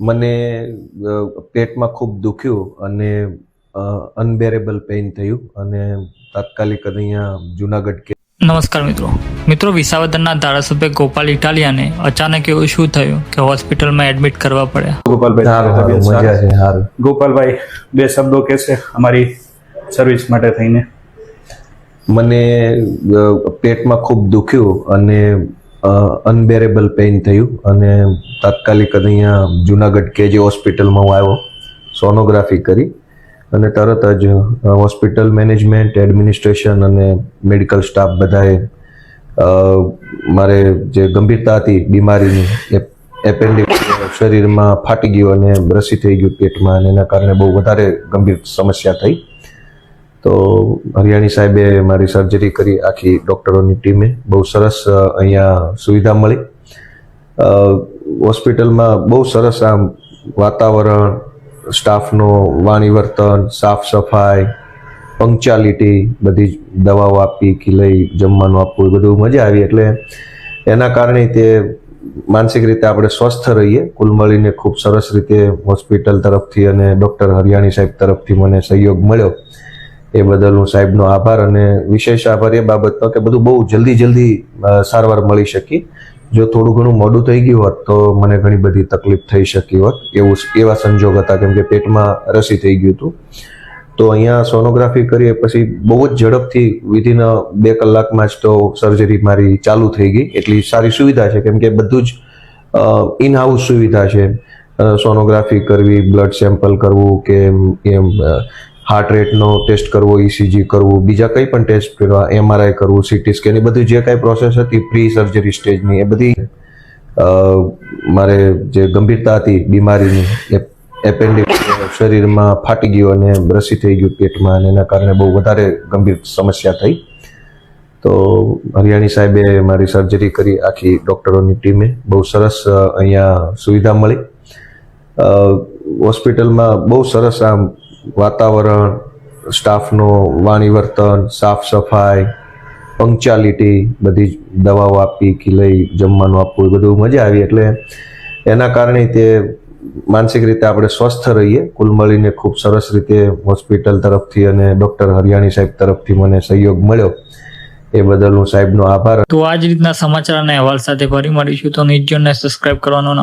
મને પેટમાં ખૂબ દુખ્યું અને અનબેરેબલ પેઇન થયું અને તાત્કાલિક અહીંયા જુનાગઢ કે નમસ્કાર મિત્રો. મિત્રો વિસાવદરના ધારાસભ્ય ગોપાલ ઇટાલિયાને અચાનક એવું શું થયું કે હોસ્પિટલમાં એડમિટ કરવા પડ્યા? ગોપાલભાઈ? છે ગોપાલભાઈ બે શબ્દો કહેશે અમારી સર્વિસ માટે થઈને? મને પેટમાં ખૂબ દુખ્યું અને અનબેરેબલ પેઇન થયું અને તાત્કાલિક અહીંયા જુનાગઢ કેજી હોસ્પિટલમાં હું આવ્યો સોનોગ્રાફી કરી અને તરત જ હોસ્પિટલ મેનેજમેન્ટ એડમિનિસ્ટ્રેશન અને મેડિકલ સ્ટાફ બધાએ મારે જે ગંભીરતા હતી, બીમારીની એપેન્ડિક્સ શરીરમાં ફાટી ગયું અને રસી થઈ ગયું પેટમાં અને એના કારણે બહુ વધારે ગંભીર સમસ્યા થઈ. તો હરિયાણી સાહેબે મારી સર્જરી કરી આખી ડૉક્ટરોની ટીમે. બહુ સરસ અહીંયા સુવિધા મળી. હોસ્પિટલમાં બહુ સરસ આમ વાતાવરણ, સ્ટાફનો વાણી વર્તન, સાફ સફાઈ પંક્ચ્યુઆલિટી બધી દવાઓ આપી કે લઈ જમવાનું આપવું, એ બધું મજા આવી. એટલે એના કારણે તે માનસિક રીતે આપણે સ્વસ્થ રહીએ. કુલ મળીને ખૂબ સરસ રીતે હોસ્પિટલ તરફથી અને ડૉક્ટર હરિયાણી સાહેબ તરફથી મને સહયોગ મળ્યો. એ બદલ હું સાહેબનો આભાર અને વિશેષ આભાર એ બાબતનો કે બધું બહુ જલ્દી જલ્દી સારવાર મળી શકી. જો થોડું ઘણું મોડું થઈ ગયું હોત તો મને ઘણી બધી તકલીફ થઈ શકી હોત. એવું એવા સંજોગ હતા કેમ કે પેટમાં રસી થઈ ગયું હતું. તો અહીંયા સોનોગ્રાફી કરીએ પછી બહુ જ ઝડપથી વિધિન બે કલાકમાં જ તો સર્જરી મારી ચાલુ થઈ ગઈ. એટલી સારી સુવિધા છે કેમ કે બધું જ ઇન હાઉસ સુવિધા છે. સોનોગ્રાફી કરવી, બ્લડ સેમ્પલ કરવું કે એમ હાર્ટ રેટનો ટેસ્ટ કરવો ઇસીજી કરવું, બીજા કંઈ પણ ટેસ્ટ કરવા એમઆરઆઈ કરવું સીટી સ્કેન એ બધી જે કાંઈ પ્રોસેસ હતી પ્રી સર્જરી સ્ટેજની એ બધી મારે જે ગંભીરતા હતી, બીમારીની એપેન્ડિક્સ શરીરમાં ફાટી ગયું અને બ્રસી થઈ ગયું પેટમાં અને એના કારણે બહુ વધારે ગંભીર સમસ્યા થઈ. તો હરિયાણી સાહેબે મારી સર્જરી કરી, આખી ડૉક્ટરોની ટીમે, બહુ સરસ અહીંયા સુવિધા મળી. હોસ્પિટલમાં બહુ સરસ આમ વાતાવરણ, સ્ટાફનો વાણી વર્તન, સાફ સફાઈ પંક્ચ્યુઆલિટી બધી દવાઓ આપી કે લઈ જમવાનું આપવું, એ બધું મજા આવી. એટલે એના કારણે તે માનસિક રીતે આપણે સ્વસ્થ રહીએ. કુલ મળીને ખૂબ સરસ રીતે હોસ્પિટલ તરફથી અને ડૉક્ટર હરિયાણી સાહેબ તરફથી મને સહયોગ મળ્યો. એ બદલ હું સાહેબનો આભાર. તો આ જ રીતના સમાચાર અને અહેવાલ સાથે ફરી મળીશું. તો નિર્જનને સબસ્ક્રાઇબ કરવાનો ના